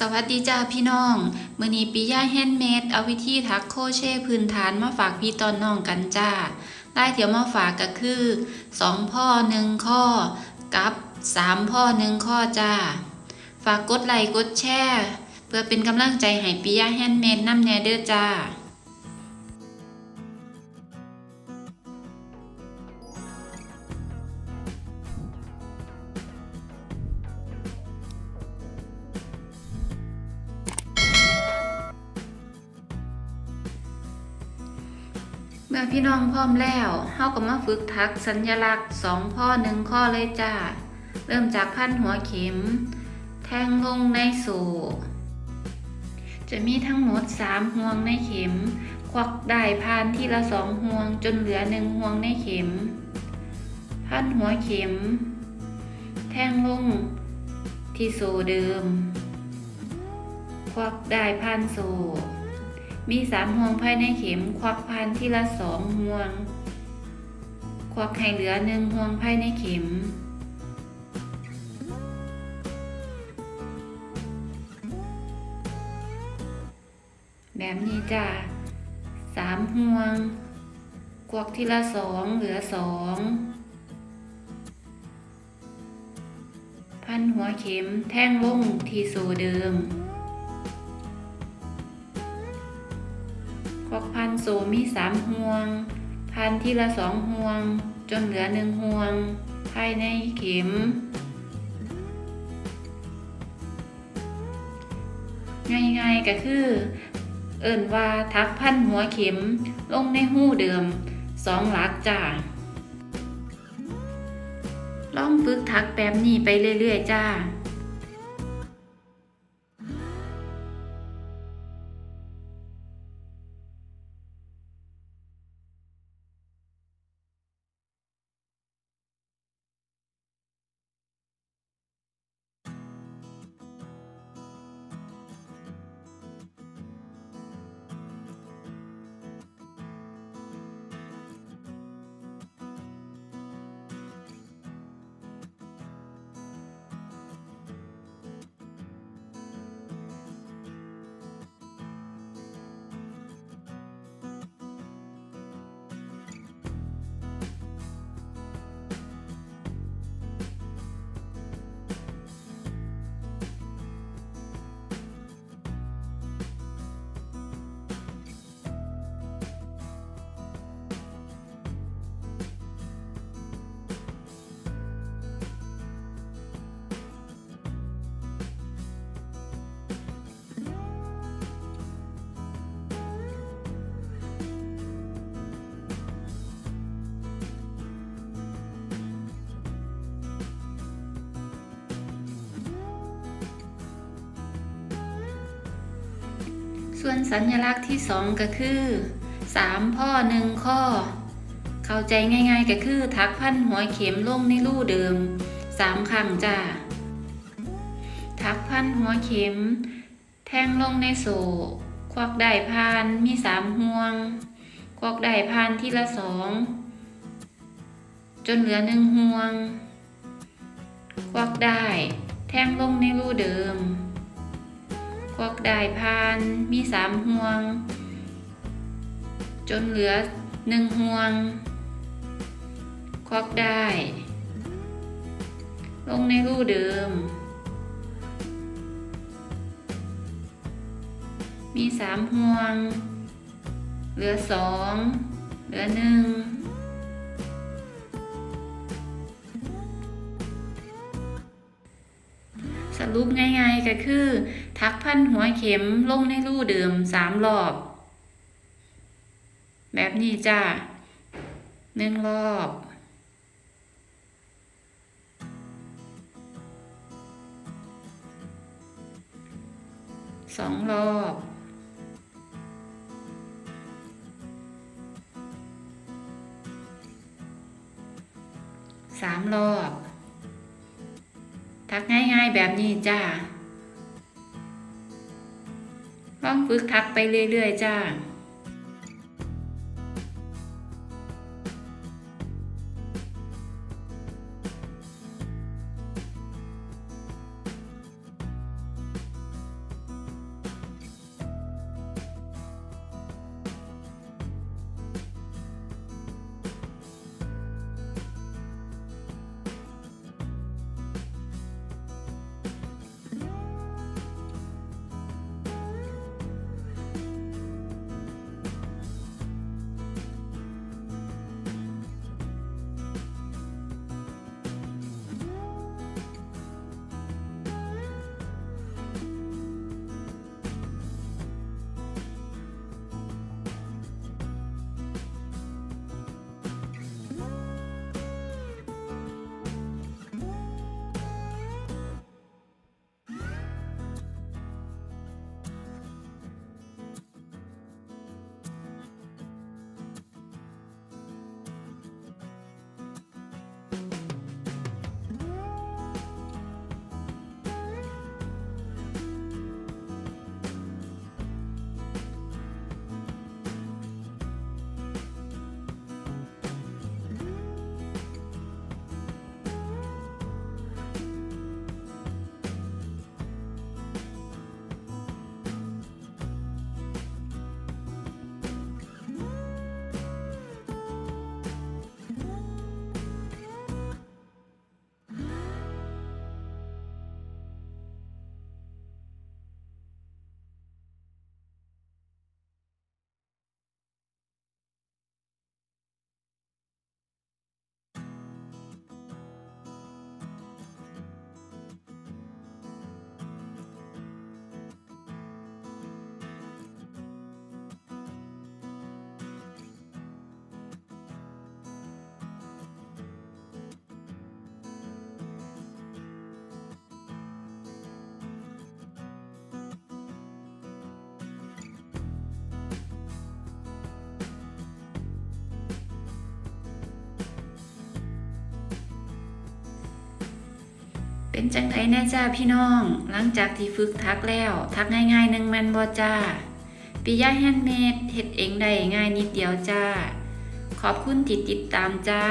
สวัสดีจ้าพี่น้อง มือนีปิยาแฮนด์เมดเอาวิธีทักโคเช่พื้นฐานมาฝากพี่ตอนน้องกันจ้าลายเดี๋ยวมาฝากก็คือ 2 พ่อ1ข้อ กับ 3 พ่อ1ข้อจ้า ฝากกดไลค์กดแชร์ เพื่อเป็นกำลังใจให้ปิยาแฮนด์เมดน้ำแนเด้อจ้า มื่อพี่น้องพร้อมแล้วเฮาก็มาฝึกทักสัญลักษณ์สองข้อหนึ่งข้อเลยจ้า เริ่มจากพันหัวเข็ม แทงลงในโซ่จะมีทั้งหมดสามห่วงในเข็ม ควักได้พานทีละสองห่วงจนเหลือหนึ่งห่วงในเข็ม พันหัวเข็ม แทงลงที่โซ่เดิม ควักได้พานโซ่ มีสามห่วงภายในเข็ม ควักพันทีละสองห่วง ควักให้เหลือหนึ่งห่วงภายในเข็ม แบบนี้จ้ะสามห่วง ควักทีละสองเหลือสองพันหัวเข็มแท่งลงที่โซเดิม พันโซมีสามห่วง พันทีละสองห่วง จนเหลือหนึ่งห่วง ภายในเข็ม ง่ายๆก็คือ เอิ่นว่าทักพันหัวเข็มลงในหู้เดิมสองหลักจ้าลองฝึกทักแบบนี้ไปเรื่อยๆจ้า ส่วนสัญลักษณ์ที่สองก็คือสามพ่อหนึ่งข้อ เข้าใจง่ายๆก็คือทักพันหัวเข็มลงในรูเดิมสามครั้งจ้าทักพันหัวเข็ม แทงลงในโซ่ควักได้พานมีสามห่วง ควักได้พานที่ละสองจนเหลือหนึ่งห่วง ควักได้ แทงลงในรูเดิม ควักได้พานมีสามห่วง จนเหลือหนึ่งห่วงควักได้ ลงในรูเดิม มีสามห่วง เหลือสองเหลือหนึ่ง รุปง่ายๆก็คือ ทักพันหัวเข็มลงในรูเดิมสามรอบ แบบนี้จ้าหนึ่งรอบสองรอบสามรอบ ทักง่ายๆแบบนี้จ้าลองฝึกทักไปเรื่อยๆจ้า เป็นจังไดแน่จ้าพี่น้อง หลังจากที่ฝึกทักแล้ว ทักง่ายๆหนึ่งแมนบอจ้าปิยะแฮนด์เมดเฮ็ดเองได้ง่ายนิดเดียวจ้า ขอบคุณที่ติดตามจ้า